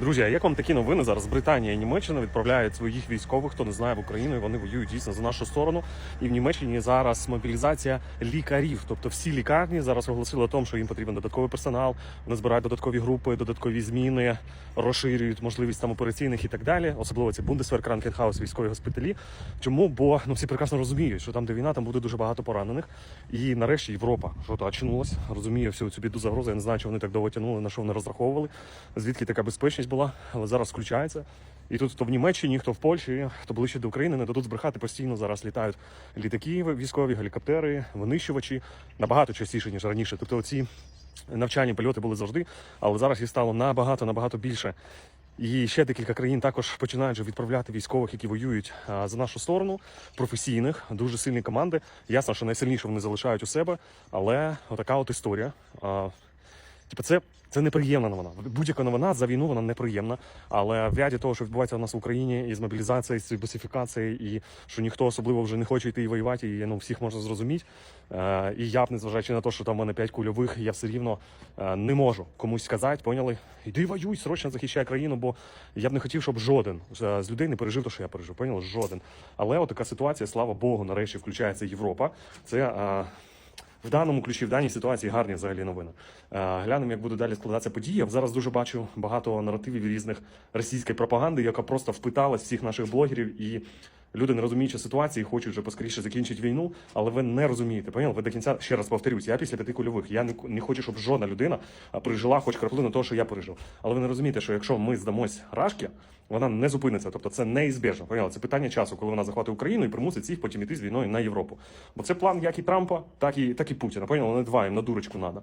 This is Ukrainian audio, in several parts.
Друзі, а як вам такі новини? Зараз Британія і Німеччина відправляють своїх військових, хто не знає в Україну, і вони воюють дійсно за нашу сторону. І в Німеччині зараз мобілізація лікарів. Тобто всі лікарні зараз оголосили о тому, що їм потрібен додатковий персонал. Вони збирають додаткові групи, додаткові зміни, розширюють можливість там операційних і так далі. Особливо ці Бундесвер, Кранкенхаус, військові госпіталі. Чому? Бо ну всі прекрасно розуміють, що там, де війна, там буде дуже багато поранених. І нарешті Європа що то очнулась, розуміє всю цю біду загрозу. Я не знаю, чи вони так довго тягнули, на що вони розраховували, звідки така безпечність була, але зараз включається. І тут хто в Німеччині, хто в Польщі, хто ближче до України, не дадуть збрехати постійно. Зараз літають літаки військові, гелікоптери, винищувачі набагато частіше ніж раніше. Тобто, ці навчальні польоти були завжди, але зараз їх стало набагато набагато більше. І ще декілька країн також починають відправляти військових, які воюють за нашу сторону, професійних, дуже сильні команди. Ясно, що найсильніше вони залишають у себе, але отака от історія. Типу, це, це неприємна новина. Будь-яка новина за війну вона неприємна. Але в ряді того, що відбувається у нас в Україні, і з мобілізацією, з босифікацією, і що ніхто особливо вже не хоче йти і воювати, і ну всіх можна зрозуміти. Е, і я б, незважаючи на те, що там в мене 5 кульових, я все рівно е, не можу комусь сказати, поняли? Іди воюй, срочно захищай країну, бо я б не хотів, щоб жоден з з людей не пережив те, що я пережив. Поняли? Жоден. Але от така ситуація, слава Богу, нарешті включається Європа. Це. е, в даному ключі, в даній ситуації гарні взагалі новини. Е, Глянемо, як буде далі складатися подія. Зараз дуже бачу багато наративів різних російської пропаганди, яка просто впиталась всіх наших блогерів і. Люди, не розуміючи ситуації, хочуть вже поскоріше закінчити війну, але ви не розумієте. Поняли? Ви до кінця ще раз повторюсь, я після п'яти кульових. Я не, не хочу, щоб жодна людина а, пережила хоч краплину того, що я пережив. Але ви не розумієте, що якщо ми здамось рашки, вона не зупиниться. Тобто це неізбіжно. Поняли? Це питання часу, коли вона захватить Україну і примусить всіх потім іти з війною на Європу. Бо це план як і Трампа, так і так і Путіна. Поняли? Вони два їм на дурочку треба.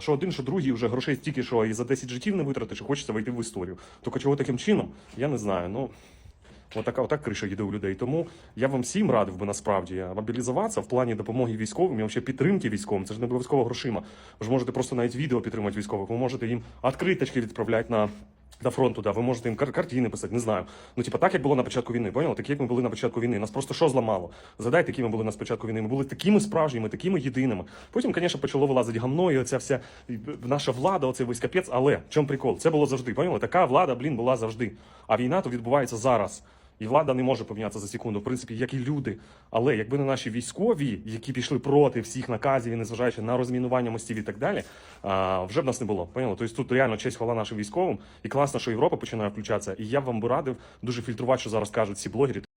Що один, що другий вже грошей стільки, що і за 10 життів не витратиш, що хочеться вийти в історію. Тільки чого таким чином, я не знаю. Ну. Отака отак криша їде у людей. Тому я вам всім радив би насправді мобілізуватися в плані допомоги військовим і взагалі підтримки військовим. Це ж не обов'язково грошима. Ви ж можете просто навіть відео підтримати військових. Ви можете їм відкриточки відправляти на. До фронту, да, ви можете їм кар- картини писати, не знаю. Ну, типа, так як було на початку війни, поняли? Так як ми були на початку війни. Нас просто що зламало? Задайте, які ми були на початку війни. Ми були такими справжніми, такими єдиними. Потім, звісно, почало вилазити гамно, і оця вся наша влада, оцей весь капець. Але в чому прикол? Це було завжди. Поняли? Така влада, блін, була завжди. А війна то відбувається зараз. І влада не може помінятися за секунду, в принципі, як і люди. Але якби не наші військові, які пішли проти всіх наказів, і незважаючи на розмінування мостів і так далі, вже б нас не було. Поняло? Тобто тут реально честь хвала нашим військовим, і класно, що Європа починає включатися. І я б вам би радив дуже фільтрувати, що зараз кажуть ці блогери.